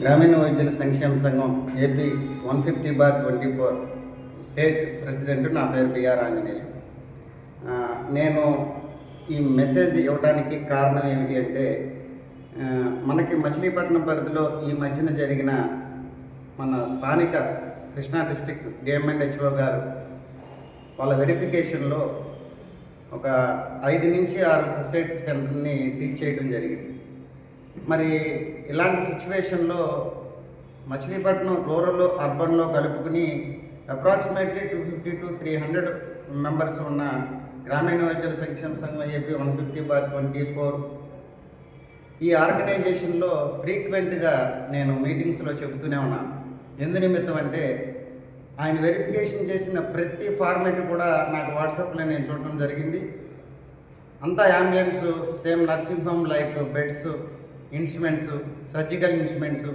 గ్రామీణ వైద్యుల సంక్షేమ సంఘం AP one fifty bar twenty four. State president నా పేరు బిఆర్ ఆంజనేయులు. నేను ఈ మెసేజ్ ఇవ్వడానికి కారణం ఏమిటి అంటే మనకి మచిలీపట్నం పరిధిలో ఈ మధ్యన జరిగిన మన స్థానిక కృష్ణా డిస్ట్రిక్ట్ డిఎంఎన్హెచ్ఓ గారు వాళ్ళ వెరిఫికేషన్లో ఒక ఐదు నుంచి ఆరు స్టేట్ సెంటర్ని సీజ్ చేయడం జరిగింది. మరి ఇలాంటి సిచ్యువేషన్లో మచిలీపట్నం రూరల్ అర్బన్లో కలుపుకుని approximately two fifty to three hundred members ఉన్న గ్రామీణ వైద్యుల సంక్షేమ సంఘం AP one fifty bar twenty four. ఈ ఆర్గనైజేషన్లో ఫ్రీక్వెంట్గా నేను మీటింగ్స్లో చెబుతూనే ఉన్నాను. ఎందు నిమిత్తం అంటే ఆయన వెరిఫికేషన్ చేసిన ప్రతి ఫార్మేట్ కూడా నాకు వాట్సాప్లో నేను చూడటం జరిగింది. అంతా ambulance same nursing home like beds instruments surgical instruments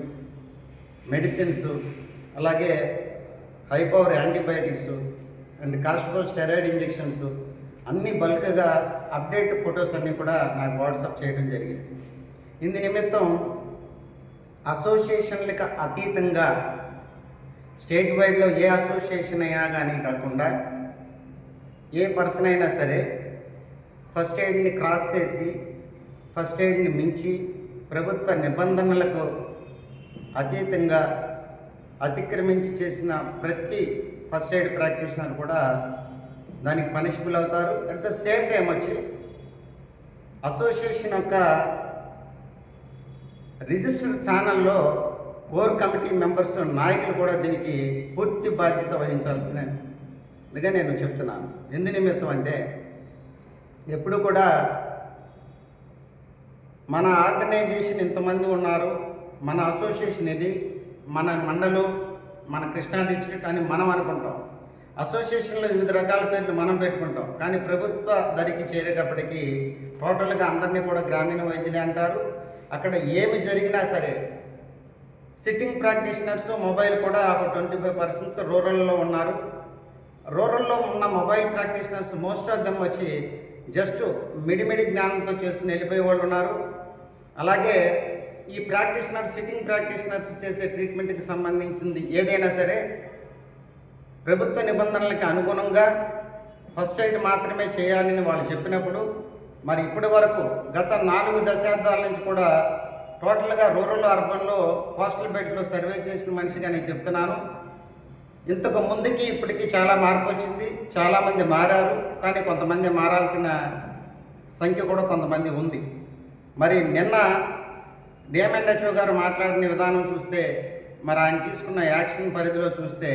medicines అలాగే హై పవర్ యాంటీబయాటిక్స్ అండ్ కాస్ట్రో స్టెరాయిడ్ ఇంజెక్షన్స్ అన్ని బల్క్గా అప్డేట్ ఫొటోస్ అన్నీ కూడా నాకు వాట్సాప్ చేయడం జరిగింది. ఇందు నిమిత్తం అసోసియేషన్లకు అతీతంగా స్టేట్ వైడ్లో ఏ అసోసియేషన్ అయినా కానీ కాకుండా ఏ పర్సన్ అయినా సరే ఫస్ట్ ఎయిడ్ని క్రాస్ చేసి ఫస్ట్ ఎయిడ్ని మించి ప్రభుత్వ నిబంధనలకు అతీతంగా అతిక్రమించి చేసిన ప్రతి ఫస్ట్ ఎయిడ్ ప్రాక్టీషనర్ కూడా దానికి పనిషబుల్ అవుతారు. అట్ ద సేమ్ టైం వచ్చి అసోసియేషన్ యొక్క రిజిస్టర్డ్ ప్యానల్లో కోర్ కమిటీ మెంబర్స్ నాయకులు కూడా దీనికి పూర్తి బాధ్యత వహించాల్సిన ఇదిగా నేను చెప్తున్నాను. ఎందు నిమిత్తం అంటే ఎప్పుడు కూడా మన ఆర్గనైజేషన్ ఇంతమంది ఉన్నారు? మన అసోసియేషన్ ఇది మన మండలు మన కృష్ణా డిస్ట్రిక్ట్ అని మనం అనుకుంటాం. అసోసియేషన్లో వివిధ రకాల పేర్లు మనం పెట్టుకుంటాం. కానీ ప్రభుత్వ దరికి చేరేటప్పటికీ టోటల్గా అందరినీ కూడా గ్రామీణ వైద్యులే అంటారు. అక్కడ ఏమి జరిగినా సరే సిట్టింగ్ ప్రాక్టీషనర్స్ మొబైల్ కూడా ఒక ట్వంటీ ఫైవ్ పర్సెంట్ రూరల్లో ఉన్నారు. రూరల్లో ఉన్న mobile practitioners most of them వచ్చి జస్ట్ మిడిమిడి జ్ఞానంతో చేసుకుని వెళ్ళిపోయే వాళ్ళు ఉన్నారు. అలాగే ఈ ప్రాక్టీషనర్ సిట్టింగ్ ప్రాక్టీషనర్స్ చేసే ట్రీట్మెంట్కి సంబంధించింది ఏదైనా సరే ప్రభుత్వ నిబంధనలకు అనుగుణంగా ఫస్ట్ ఎయిడ్ మాత్రమే చేయాలని వాళ్ళు చెప్పినప్పుడు మరి ఇప్పటి వరకు గత నాలుగు దశాబ్దాల నుంచి కూడా టోటల్గా రూరల్ అర్బన్లో కోస్టల్ బెడ్లో సర్వే చేసిన మనిషిగా నేను చెప్తున్నాను. ఇంతకు ముందుకి ఇప్పటికి చాలా మార్పు వచ్చింది. చాలామంది మారారు. కానీ కొంతమంది మారాల్సిన సంఖ్య కూడా కొంతమంది ఉంది. మరి నిన్న డిఎంఎన్హెచ్ఓ గారు మాట్లాడిన విధానం చూస్తే మరి ఆయన తీసుకున్న యాక్షన్ పరిధిలో చూస్తే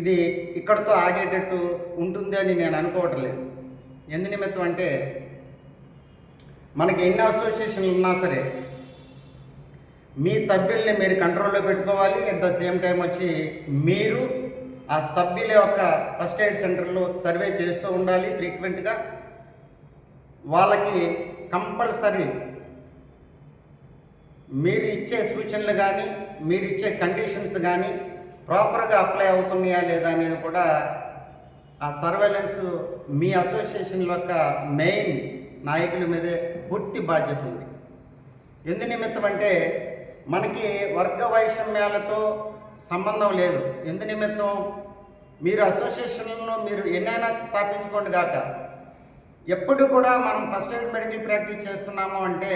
ఇది ఇక్కడితో ఆగేటట్టు ఉంటుంది అని నేను అనుకోవటం లేదు. ఎందు నిమిత్తం అంటే మనకి ఎన్ని అసోసియేషన్లు ఉన్నా సరే మీ సభ్యుల్ని మీరు కంట్రోల్లో పెట్టుకోవాలి. అట్ ద సేమ్ టైం వచ్చి మీరు ఆ సభ్యుల యొక్క ఫస్ట్ ఎయిడ్ సెంటర్లో సర్వే చేస్తూ ఉండాలి ఫ్రీక్వెంట్గా. వాళ్ళకి కంపల్సరీ మీరు ఇచ్చే సూచనలు కానీ మీరు ఇచ్చే కండిషన్స్ కానీ ప్రాపర్గా అప్లై అవుతున్నాయా లేదా అనేది కూడా ఆ సర్వేలెన్స్ మీ అసోసియేషన్ యొక్క మెయిన్ నాయకుల మీదే పూర్తి బాధ్యత ఉంది. ఎందు నిమిత్తం అంటే మనకి వర్గ వైషమ్యాలతో సంబంధం లేదు. ఎందు నిమిత్తం మీరు అసోసియేషన్లో మీరు ఎన్నైనా స్థాపించుకోండి కాక ఎప్పుడు కూడా మనం ఫస్ట్ ఎయిడ్ మెడికల్ ప్రాక్టీస్ చేస్తున్నాము అంటే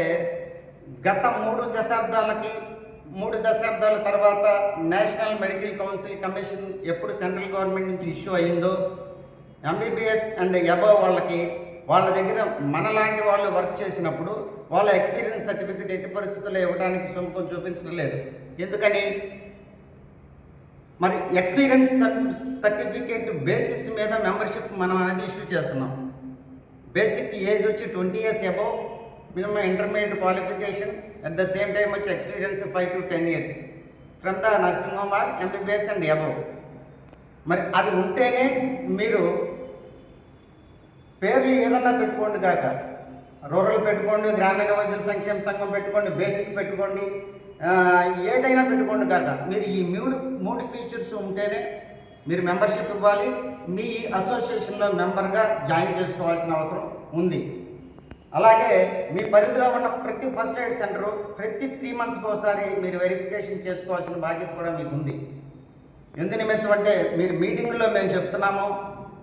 గత మూడు దశాబ్దాలకి మూడు దశాబ్దాల తర్వాత నేషనల్ మెడికల్ కౌన్సిల్ కమిషన్ ఎప్పుడు సెంట్రల్ గవర్నమెంట్ నుంచి ఇష్యూ అయ్యిందో ఎంబీబీఎస్ అండ్ అబవ్ వాళ్ళకి వాళ్ళ దగ్గర మనలాంటి వాళ్ళు వర్క్ చేసినప్పుడు వాళ్ళ ఎక్స్పీరియన్స్ సర్టిఫికేట్ ఎట్టి పరిస్థితుల్లో ఇవ్వడానికి సుముఖం చూపించడం లేదు. ఎందుకని? మరి ఎక్స్పీరియన్స్ సర్టిఫికేట్ బేసిస్ మీద మెంబర్షిప్ మనం అనేది ఇష్యూ చేస్తున్నాం. బేసిక్ ఏజ్ వచ్చి twenty years above minimum intermediate qualification at the same time వచ్చి experience five to ten years from the nursing home or MBBS and above మరి అది ఉంటేనే మీరు పేర్లు ఏదన్నా పెట్టుకోండి కాక రూరల్ పెట్టుకోండి గ్రామీణ వైద్యుల సంక్షేమ సంఘం పెట్టుకోండి బేసిక్ పెట్టుకోండి ఏదైనా పెట్టుకోండి కాక మీరు ఈ మూడు మూడు ఫీచర్స్ ఉంటేనే మీరు మెంబర్షిప్ ఇవ్వాలి మీ అసోసియేషన్లో మెంబర్గా జాయిన్ చేసుకోవాల్సిన అవసరం ఉంది. అలాగే మీ పరిధిలో ఉన్న ప్రతి ఫస్ట్ ఎయిడ్ సెంటరు ప్రతి త్రీ మంత్స్కి ఒకసారి మీరు వెరిఫికేషన్ చేసుకోవాల్సిన బాధ్యత కూడా మీకు ఉంది. ఎందు నిమిత్తం అంటే మీరు మీటింగ్లో మేము చెప్తున్నాము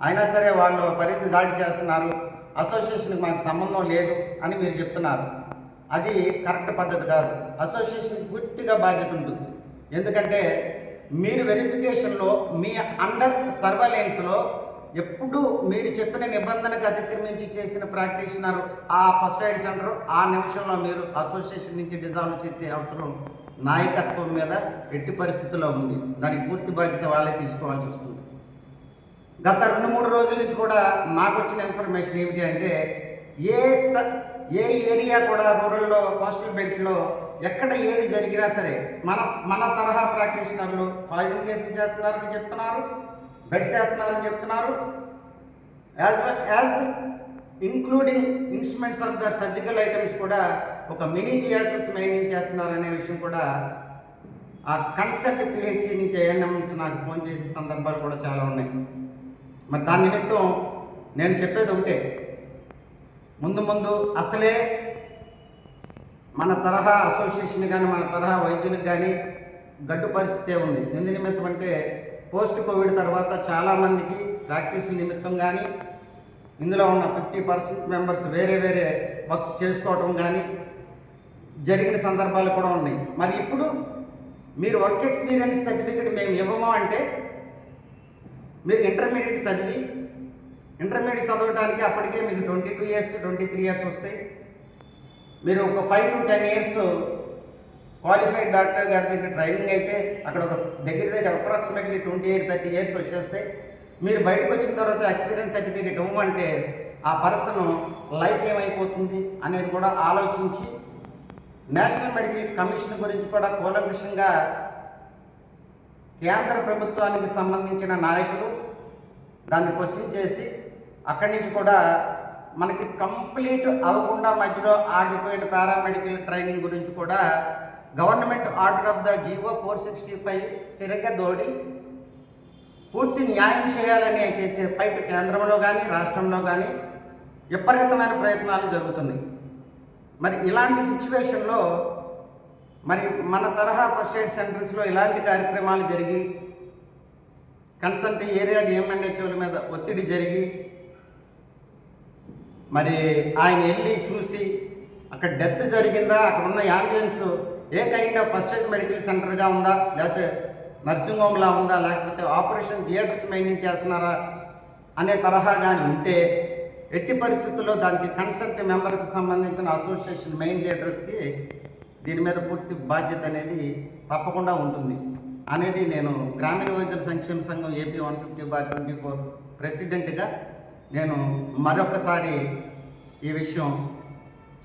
అయినా సరే వాళ్ళు పరిధి దాడి చేస్తున్నారు అసోసియేషన్కి మాకు సంబంధం లేదు అని మీరు చెప్తున్నారు. అది కరెక్ట్ పద్ధతి కాదు. అసోసియేషన్కి పూర్తిగా బాధ్యత ఉంటుంది. ఎందుకంటే మీరు వెరిఫికేషన్లో మీ అండర్ సర్వైలెన్స్లో ఎప్పుడు మీరు చెప్పిన నిబంధనకు అతిక్రమించి చేసిన ప్రాక్టీషనర్ ఆ ఫస్ట్ ఎయిడ్ సెంటర్ ఆ నిమిషంలో మీరు అసోసియేషన్ నుంచి డిజాల్వ్ చేసే అవసరం నాయకత్వం మీద ఎట్టి పరిస్థితుల్లో ఉంది. దానికి పూర్తి బాధ్యత వాళ్ళే తీసుకోవాల్సి వస్తుంది. గత రెండు మూడు రోజుల నుంచి కూడా నాకు వచ్చిన ఇన్ఫర్మేషన్ ఏమిటి అంటే ఏ స ఏ ఏరియా కూడా రూరల్లో కోస్టల్ బెల్ట్లో ఎక్కడ ఏది జరిగినా సరే మన మన తరహా ప్రాక్టీషనర్లు పాయిజన్ కేసులు చేస్తున్నారని చెప్తున్నారు బెడ్స్ వేస్తున్నారని చెప్తున్నారు. As well as including instruments of the surgical items కూడా ఒక మినీ థియేటర్స్ మెయింటైన్ చేస్తున్నారు అనే విషయం కూడా ఆ కన్సల్ట్ పిహెచ్సి నుంచి ఏఎన్ఎంస్ నాకు ఫోన్ చేసిన సందర్భాలు కూడా చాలా ఉన్నాయి. మరి దాని నిమిత్తం నేను చెప్పేది ఒకటే. ముందు ముందు అసలే మన తరహా అసోసియేషన్ కానీ మన తరహా వైద్యులకు కానీ గడ్డు పరిస్థితే ఉంది ఎందు నిమిత్తం అంటే పోస్ట్ కోవిడ్ తర్వాత చాలామందికి ప్రాక్టీస్ నిమిత్తం కానీ ఇందులో ఉన్న ఫిఫ్టీ పర్సెంట్ మెంబర్స్ వేరే వేరే వర్క్స్ చేసుకోవటం కానీ జరిగిన సందర్భాలు కూడా ఉన్నాయి. మరి ఇప్పుడు మీరు వర్క్ ఎక్స్పీరియన్స్ సర్టిఫికెట్ మేము ఇవ్వము అంటే మీరు ఇంటర్మీడియట్ చదివి ఇంటర్మీడియట్ చదవడానికి అప్పటికే మీకు twenty two years twenty three years వస్తాయి. మీరు ఒక five to ten years qualified doctor గారి దగ్గర ట్రైనింగ్ అయితే అక్కడ ఒక దగ్గర దగ్గర approximately twenty eight thirty years వచ్చేస్తే మీరు బయటకు వచ్చిన తర్వాత ఎక్స్పీరియన్స్ సర్టిఫికేట్ ఇవ్వమంటే ఆ పర్సన్ లైఫ్ ఏమైపోతుంది అనేది కూడా ఆలోచించి నేషనల్ మెడికల్ కమిషన్ గురించి కూడా కూలంకషంగా కేంద్ర ప్రభుత్వానికి సంబంధించిన నాయకులు దాన్ని క్వశ్చన్ చేసి అక్కడి నుంచి కూడా మనకి కంప్లీట్ అవ్వకుండా మధ్యలో ఆగిపోయిన పారామెడికల్ ట్రైనింగ్ గురించి కూడా government order of the GO four sixty five తిరగదోడి పూర్తి న్యాయం చేయాలని చేసే ఫైట్ కేంద్రంలో కానీ రాష్ట్రంలో కానీ విపరీతమైన ప్రయత్నాలు జరుగుతున్నాయి. మరి ఇలాంటి సిచ్యువేషన్లో మరి మన తరహా ఫస్ట్ ఎయిడ్ సెంటర్స్లో ఇలాంటి కార్యక్రమాలు జరిగి కన్సల్ట్ ఏరియా డిఎంఎన్హెచ్ఓల మీద ఒత్తిడి జరిగి మరి ఆయన వెళ్ళి చూసి అక్కడ డెత్ జరిగిందా? అక్కడ ఉన్న ambulance A kind of first aid medical సెంటర్గా ఉందా? లేకపోతే నర్సింగ్ హోమ్లా ఉందా? లేకపోతే ఆపరేషన్ థియేటర్స్ మెయింటైన్ చేస్తున్నారా? అనే తరహా కానీ ఉంటే ఎట్టి పరిస్థితుల్లో దానికి కన్సల్ట్ మెంబర్కి సంబంధించిన అసోసియేషన్ మెయిన్ లీడర్స్కి దీని మీద పూర్తి బాధ్యత అనేది తప్పకుండా ఉంటుంది. అనేది నేను గ్రామీణ వైద్యుల సంక్షేమ సంఘం AP one fifty bar twenty four ప్రెసిడెంట్గా నేను మరొకసారి ఈ విషయం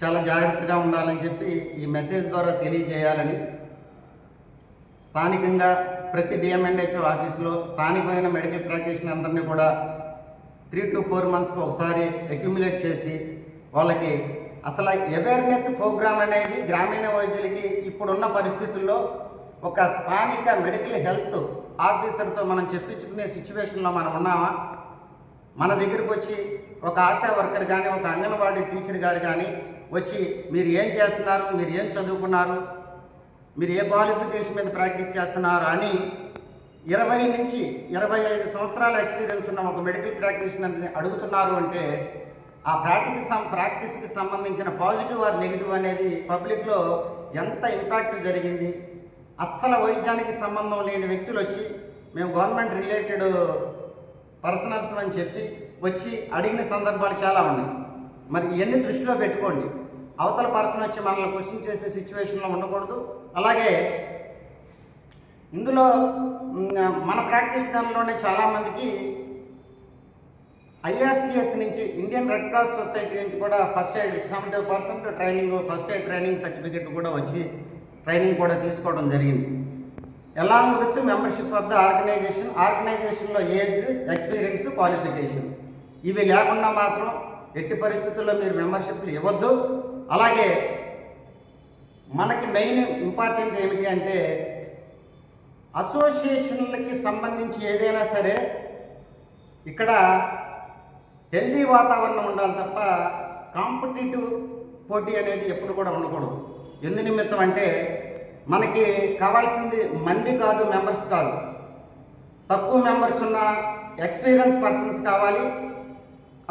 చాలా జాగ్రత్తగా ఉండాలని చెప్పి ఈ మెసేజ్ ద్వారా తెలియజేయాలని స్థానికంగా ప్రతి డిఎంఎన్హెచ్ఓ ఆఫీసులో స్థానికమైన మెడికల్ ప్రాక్టీషనర్ అందరినీ కూడా త్రీ టు ఫోర్ మంత్స్కి ఒకసారి అక్యుములేట్ చేసి వాళ్ళకి అసలు అవేర్నెస్ ప్రోగ్రామ్ అనేది గ్రామీణ వైద్యులకి ఇప్పుడున్న పరిస్థితుల్లో ఒక స్థానిక మెడికల్ హెల్త్ ఆఫీసర్తో మనం చెప్పించుకునే సిచ్యువేషన్లో మనం ఉన్నామా? మన దగ్గరకు వచ్చి ఒక ఆశా వర్కర్ కానీ ఒక అంగన్వాడీ టీచర్ గారు కానీ వచ్చి మీరు ఏం చేస్తున్నారు? మీరు ఏం చదువుకున్నారు? మీరు ఏ క్వాలిఫికేషన్ మీద ప్రాక్టీస్ చేస్తున్నారు? అని ఇరవై నుంచి ఇరవై ఐదు సంవత్సరాల ఎక్స్పీరియన్స్ ఉన్న ఒక మెడికల్ ప్రాక్టీషనర్ని అడుగుతున్నారు అంటే ఆ ప్రాక్టీస్ ప్రాక్టీస్కి సంబంధించిన పాజిటివ్ ఆర్ నెగిటివ్ అనేది పబ్లిక్లో ఎంత ఇంపాక్ట్ జరిగింది? అస్సలు వైద్యానికి సంబంధం లేని వ్యక్తులు వచ్చి మేము గవర్నమెంట్ రిలేటెడ్ పర్సనల్స్ అని చెప్పి వచ్చి అడిగిన సందర్భాలు చాలా ఉన్నాయి. మరి ఇవన్నీ దృష్టిలో పెట్టుకోండి. అవతల పర్సన్ వచ్చి మనల్ని క్వశ్చన్ చేసే సిచ్యువేషన్లో ఉండకూడదు. అలాగే ఇందులో మన మన ప్రాక్టీషనర్లోనే చాలామందికి ఐఆర్సిఎస్ నుంచి ఇండియన్ రెడ్ క్రాస్ సొసైటీ నుంచి కూడా first aid seventy percent training first aid training certificate కూడా వచ్చి ట్రైనింగ్ కూడా తీసుకోవడం జరిగింది. Along with membership of the organization ఆర్గనైజేషన్లో ఏజ్ ఎక్స్పీరియన్స్ క్వాలిఫికేషన్ ఇవి లేకుండా మాత్రం ఎట్టి పరిస్థితుల్లో మీరు మెంబర్షిప్లు ఇవ్వద్దు. అలాగే మనకి మెయిన్ ఇంపార్టెంట్ ఏమిటి అంటే అసోసియేషన్లకి సంబంధించి ఏదైనా సరే ఇక్కడ హెల్దీ వాతావరణం ఉండాలి తప్ప కాంపిటేటివ్ పోటీ అనేది ఎప్పుడు కూడా ఉండకూడదు. ఎందు నిమిత్తం అంటే మనకి కావాల్సింది మంది కాదు మెంబర్స్ కాదు. తక్కువ మెంబర్స్ ఉన్న ఎక్స్పీరియన్స్ పర్సన్స్ కావాలి.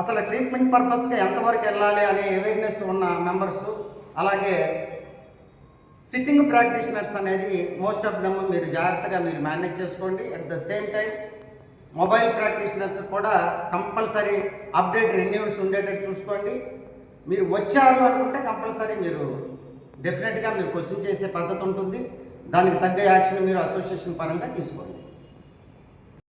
అసలు ట్రీట్మెంట్ పర్పస్గా ఎంతవరకు వెళ్ళాలి అనే అవేర్నెస్ ఉన్న మెంబర్స్ అలాగే సిట్టింగ్ ప్రాక్టీషనర్స్ అనేది మోస్ట్ ఆఫ్ దమ్ మీరు జాగ్రత్తగా మీరు మేనేజ్ చేసుకోండి. At the same time mobile practitioners కూడా కంపల్సరీ అప్డేట్ రెన్యూల్స్ ఉండేటట్టు చూసుకోండి. మీరు వచ్చారు అనుకుంటే కంపల్సరీ మీరు డెఫినెట్గా మీరు క్వశ్చన్ చేసే పద్ధతి ఉంటుంది. దానికి తగ్గ యాక్షన్ మీరు అసోసియేషన్ పరంగా తీసుకోండి.